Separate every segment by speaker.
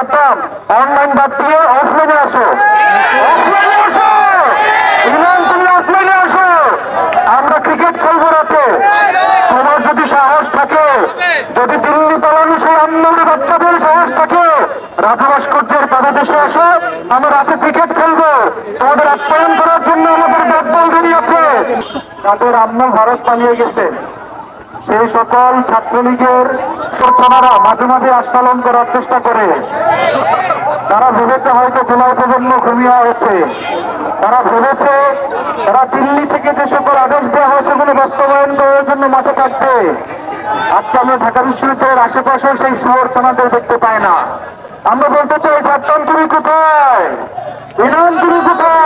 Speaker 1: ছাড়তাম online বাদ দিয়ে অফলাইনে আসো। আমরা ক্রিকেট খেলব রাতে। তোমার যদি সাহস থাকে, যদি দিল্লি পালানো সেই আন্দোলনের বাচ্চাদের সাহস থাকে, রাজা ভাস্কর্যের পাদদেশে আসো, আমরা রাতে ক্রিকেট খেলব। তোমাদের আপ্যায়ন করার জন্য আমাদের ব্যাটবল রেডি আছে। যাদের আম্মা ভারত পালিয়ে গেছে। সেই সকল ছাত্রলীগের সূচনারা মাঝে মাঝে আস্ফালন করার চেষ্টা করে। তারা ভেবেছে হয়তো জেলায় প্রজন্ম ঘুমিয়ে হয়েছে তারা ভেবেছে, তারা দিল্লি থেকে যে সকল আদেশ দেওয়া হয় সেগুলো বাস্তবায়ন করার জন্য মাঠে থাকছে। আজকে আমরা ঢাকা বিশ্ববিদ্যালয়ের আশেপাশে সেই সুর চানাদের দেখতে পাই না। আমরা বলতে চাই সাত্তান কোথায়? ইনাম তুমি কোথায়?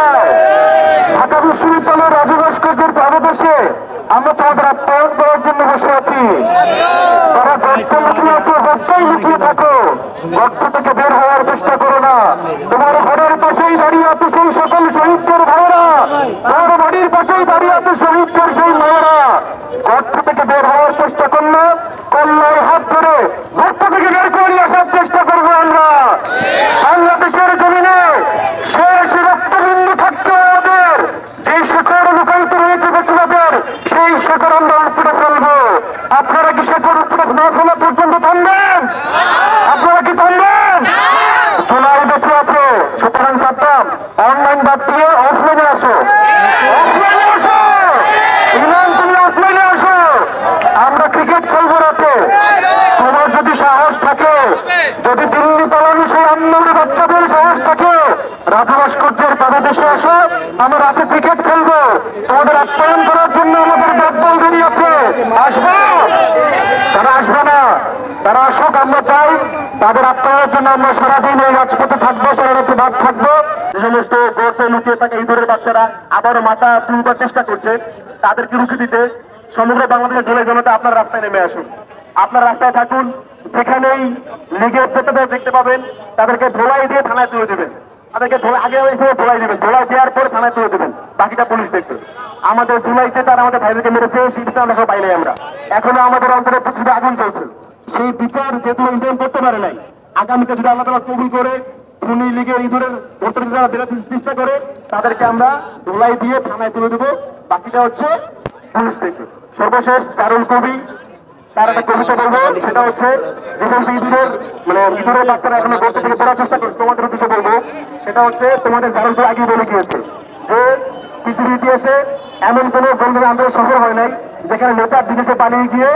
Speaker 1: গর্ত থেকে বের হওয়ার চেষ্টা করো না। তোমার ঘরের পাশেই দাঁড়িয়ে আছে সেই সকল শহীদদের ভাইয়েরা। তোমার বাড়ির পাশেই দাঁড়িয়ে আছে শহীদদের সেই মায়েরা। গর্ত থেকে বের হওয়ার চেষ্টা করলে কল্যাণ হাত ধরে গর্ত থেকে বের করে নিয়ে আসার চেষ্টা করব আমরা। বাংলাদেশের জমিনে শেষ রক্তবিন্দু থাকতে আমাদের। যে শেখর লুকায়িত রয়েছে বেশিরভাগের সেই শেখর আমরা উপরে ফেলব। আপনারা কি শেখর উপরে না ফেলা পর্যন্ত থামবেন আপনারা কি থামবেন জুলাই বেঁচে আছে সুতরাং সাতাম অনলাইন বাদ দিয়ে অফলাইনে আসো অফলাইনে আসো ইমান তুমি অফলাইনে আসো আমরা ক্রিকেট খেলব রাতে তোমার যদি সাহস থাকে যদি দিল্লি পালানো সেই আন্দোলনের বাচ্চাদের সাহস থাকে রাজা ভাস্কর্যের পাদদেশে আসো আমরা রাতে ক্রিকেট খেলব। তোমাদের আপ্যায়ন করার জন্য আমাদের ব্যাটবল রেডি আছে। আসব? তারা আসবে না। তারা আসুক আমরা চাই তাদের আপ্যায়নের জন্য আমরা সারাদিন এই রাজপথে থাকব সারা রাতে ভাগ থাকব। যে সমস্ত গর্তে লুকিয়ে থাকা ইঁদুরের বাচ্চারা আবারও মাথা তুলবার চেষ্টা করছে তাদেরকে রুখে দিতে সমগ্র বাংলাদেশের জেলে জনতা আপনার রাস্তায় নেমে আসুন আপনার রাস্তায় থাকুন যেখানেই লীগের নেতাদের দেখতে পাবেন, তাদেরকে ধোলাই দিয়ে থানায় তুলে দেবেন। তাদেরকে আগে এসে ধোলাই দেবেন। ধোলাই দেওয়ার পরে থানায় তুলে দেবেন। বাকিটা পুলিশ দেখবে। আমাদের জুলাইতে তারা আমাদের ভাইদেরকে মেরেছে, সেই বিচার দেখা পাই আমরা। এখনও আমাদের অন্তরে পৃথিবীতে আগুন চলছে। সেই বিচার যেহেতু ইন্ডিয়ান করতে পারে নাই, আগামীতে যদি আল্লাহ তালা কবুল করে, খুনি লীগের ইঁদুরের ভোটার যারা বেরোতে চেষ্টা করে, তাদেরকে আমরা ধোলাই দিয়ে থানায় তুলে দেবো। বাকিটা হচ্ছে পুলিশ দেখবে। সর্বশেষ চারুল কবি তার একটা কবিতা বলব সেটা হচ্ছে যে সমস্ত মানে বাচ্চারা এখনও বলতে তোমাদের উদ্দেশ্যে বলব হচ্ছে যে পৃথিবীর ইতিহাসে এমন কোনো সফল হয় নাই, যেখানে নেতা বিদেশে পালিয়ে গিয়ে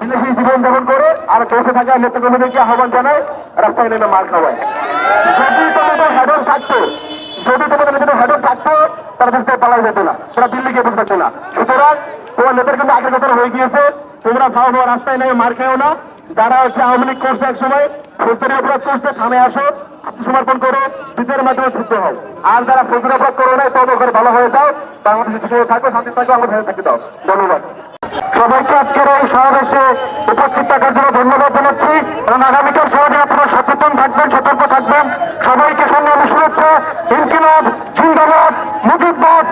Speaker 1: বিদেশি জীবন যাপন করে আর দেশে থাকা নেতাকর্মীদেরকে আহ্বান জানায়, রাস্তায় নেমে মার খাওয়ায়। যদি তোমাদের হেডর থাকতো, যদি তোমাদের নেতাদের হেডর থাকতো, তারা দেশ থেকে পালাই যেত না, তারা দিল্লি গিয়ে বসে থাকতো না। সুতরাং তোমার নেতার কিন্তু আগের বছর হয়ে গিয়েছে তোমরা ভাও ভাও রাস্তায় নেমে মার খেও না। যারা হচ্ছে আওয়ামী লীগ করছে এক সময় ফৌজদারি অপরাধ করছে, থামে আসো, আত্মসমর্পণ করো বিচারের মাধ্যমে শুদ্ধ হও। আর যারা ফৌজদারি অপরাধ করো নাই তবে করে ভালো হয়ে যাও। বাংলাদেশে ঠিকভাবে থাকো, শান্তি থাকো আমাদের সাথে থাকতে দাও ধন্যবাদ। সবাইকে আজকের এই সমাবেশে উপস্থিত থাকার জন্য ধন্যবাদ জানাচ্ছি। এবং আগামীকাল সমাজে আপনারা সচেতন থাকবেন, সতর্ক থাকবেন। সবাইকে সংগ্রামী শুভেচ্ছা ইনকিলাব, জিন্দাবাদ, মুজিববাদ